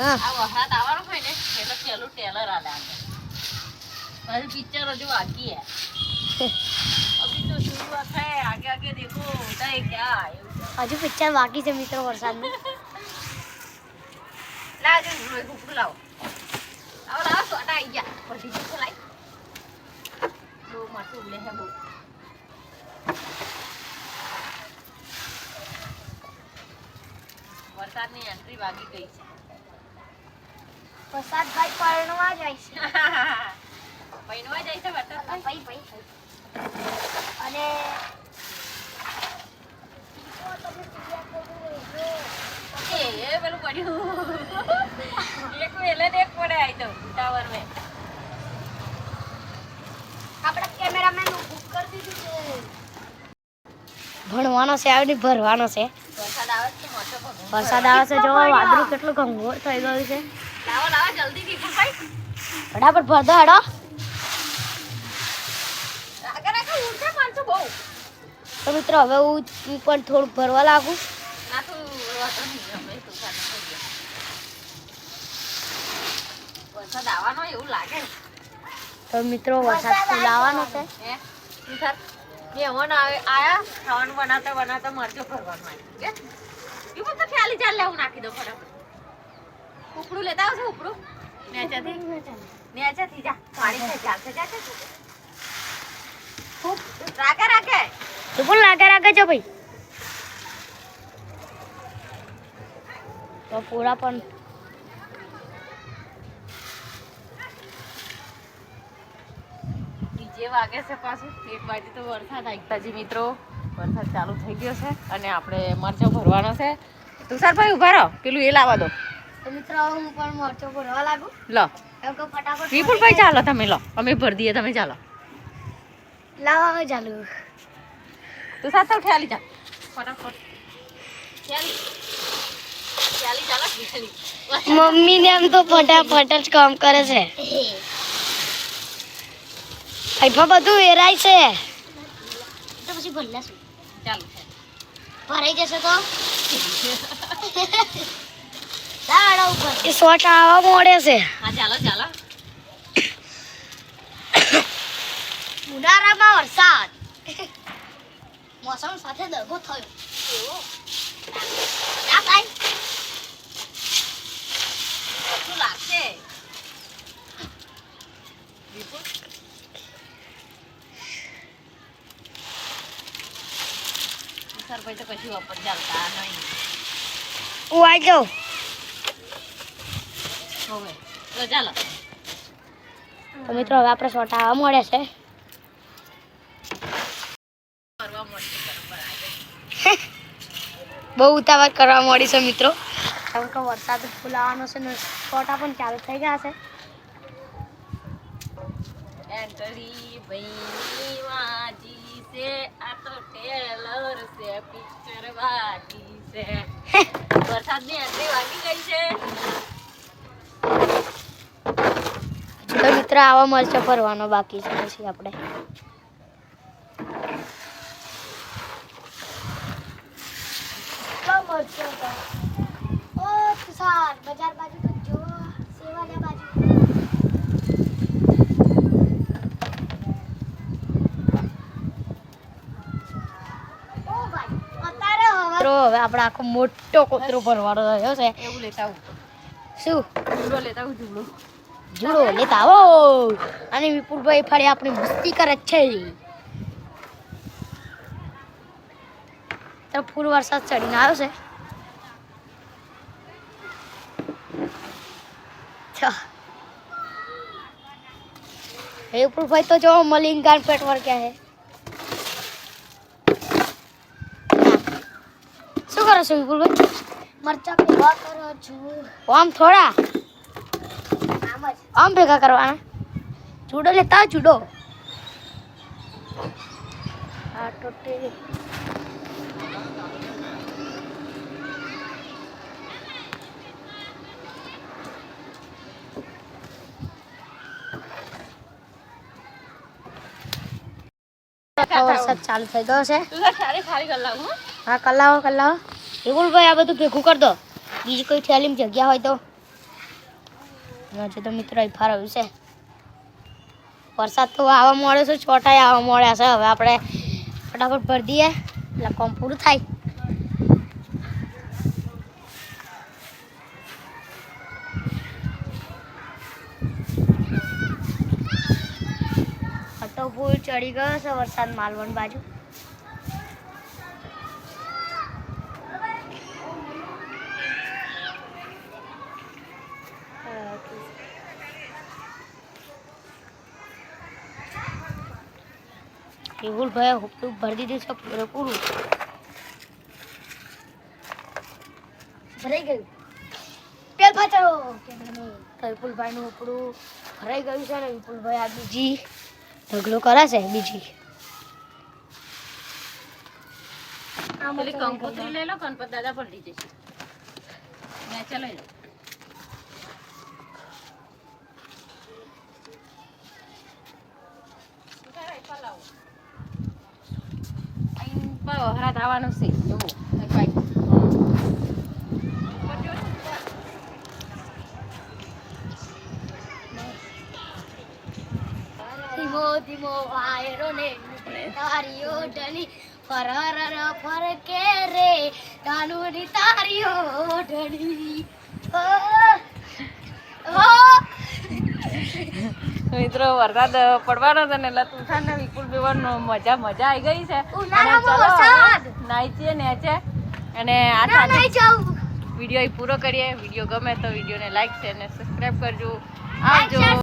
આ વરસાદ આવવાનો હોય ને એટલે પેલું ટેલર આલે પછી પિક્ચર હજુ બાકી હે. અભી તો શરૂઆત થાય આગે આગે દેખો હોતા હે ક્યા હજુ પિક્ચર બાકી છે મિત્રો વરસાદનું. લાજો ગુફુ લાવો. આવો લાવો સોડા આવી ગયા. પછી ગુફુ લાવી બહુ માથું બહુ. વરસાદની એન્ટ્રી વાગી ગઈ છે. વરસાદ ભાઈ પરણવા જાય છે. પરણવા જાય છે વરસાદ ભાઈ ભાઈ અને એ એ. પેલું પડ્યું. એક વેલે એક પડે આઈ તો ટાવર મે. આપણા કેમેરામેન બુક કરી દીધું છે. ભણવાનો છે આવડી ભરવાનો છે. વરસાદ આવે છે મોટો વરસાદ આવે છે જો વાદળું કેટલું ઘંઘોર થઈ ગયું છે. લાવો જલ્દી ફટાફટ ભરતો હેડો. આગળ આગળ ઉડશે માણસો બહુ. તો મિત્રો હવે હું પણ થોડુંક ભરવા લાગુ. ના તો વરસાદ આવવાનો એવું લાગે. તો મિત્રો વરસાદ ફૂલાવાનો છે. મહેમાન આવે આયા ખાવાનું બનાવતા બનાવતા મરજો ભરવાનું આવી એ બધું ખ્યાલી ચાલ લેવું નાખી દો ફટાફટ. ઉપડું લેતા આવશે ઉપડું. નેચાથી નેચાથી જા. પાણી ચાલશે જા. ખૂબ રાખે રાખે તું પણ રાખે રાખે છો ભાઈ? તો પૂરા પણ. જે વાગે છે પાછું. એક બાજુ તો વરસાદ આવી મિત્રો. વરસાદ ચાલુ થઈ ગયો છે અને આપણે મરચો ભરવાનો છે. તુષારભાઈ ઊભા રહો. પેલું એ લાવવા દો. તો મિત્રો હું પણ મોરચો ભરવા લાગુ. લો. એમ કે ફટાફટ વિપુલભાઈ ચાલો તમે લો. અમે ભરી દઈએ તમે ચાલો. લાવા હવે ચાલુ. તુષાર સાથે ખ્યાલી જા. ફટાફટ. ચાલો ખ્યાલી મમ્મી ને એમ તો ફટાફટ જ કામ કરે છે. આઈફા બધું વેરાય છે. તો પછી ભરલા શું ચાલો ભરાઈ જશે તો? એ શોર્ટ આવવા મોડે છે. હા ચાલો ચાલો. ઉનાળામાં વરસાદ. મોસમ સાથે દગો થયો. ના ભાઈ શું લાગશે? તો કશું વાપર ચાલતા નહીં. હું આવી જાઉં. તો ચાલો. તો મિત્રો હવે આપણે શોર્ટ આવવા મળે છે. બહુ ઉતાવળ કરવા મળી છે મિત્રો. કારણ કે વરસાદ ફૂલાવાનો છે ને શોર્ટા પણ ચાલુ થઈ ગયા છે. એન્ટરી ભાઈ વાજી છે આ તો ટેલર છે પિક્ચર વાજી છે. વરસાદની એન્ટ્રી વાગી ગઈ છે તો મિત્ર આવા મરચો ફરવાનો બાકી છે પછી આપણે. બજાર બાજુ તો જો સેવાલિયા બાજુ. હવે આપણે આખો મોટો કોતરો ભરવાનો રહ્યો છે. એવું લેતા આવું. શું? લેતા આવું જુડો લેતા આવો. અને વિપુલભાઈ ફરી આપણી મસ્તી કરે છે. તો ફૂલ વરસાદ ચડીને આવ્યો છે. વિપુલભાઈ તો જો મલિંગાન પેટ પર ક્યાં હે શું કરો છો વિપુલભાઈ? મરચા કરો છો. આમ થોડા? આમ ભેગા કરવાના? જુડો લેતા જુડો. આ ટોટે વરસાદ ચાલુ થઈ ગયો છે. હા. કલાવો કલાવો વિપુલભાઈ આ બધું ભેગું કરી દો. બીજી કોઈ થેલીમાં જગ્યા હોય તો. હજુ તો મિત્રો ફાર છે. વરસાદ તો આવવા મળે છે ચોટાઈ આવવા મળ્યા છે. હવે આપણે ફટાફટ ભરી દઈએ, એટલે કોમ પૂરું થાય. તો ફૂલ ચડી ગયો છે વરસાદ માલવણ બાજુ. કેવલ ભાઈ હુપડું ભરી દીધું છે પૂરેપૂરું ભરાઈ ગયું. પેલ પાછળ. તો વિપુલભાઈ નું. ઉપડું ભરાઈ ગયું છે ને વિપુલભાઈ આ બીજી ઢગલો કરાશે બીજી. કંકોત્રી લઈ લો ગણપત દાદા ભરી જશે. લઈ લો વહરાત આવવાનું છે. ધીમો ધીમો વાયરો ને તારી ઓઢણી ફરર ફરકે રે તાનુરી તારી ઓઢણી. મિત્રો વરસાદ પડવાનો છે ને એટલે તુષાર ને વિપુલ બેવાનો મજા મજા આવી ગઈ છે. ચલો વરસાદ. નાચીએ નેચે અને આ વીડિયો પૂરો કરીએ. વીડિયો ગમે તો વિડીયોને લાઈક છે અને સબસ્ક્રાઈબ કરજો. આવજો.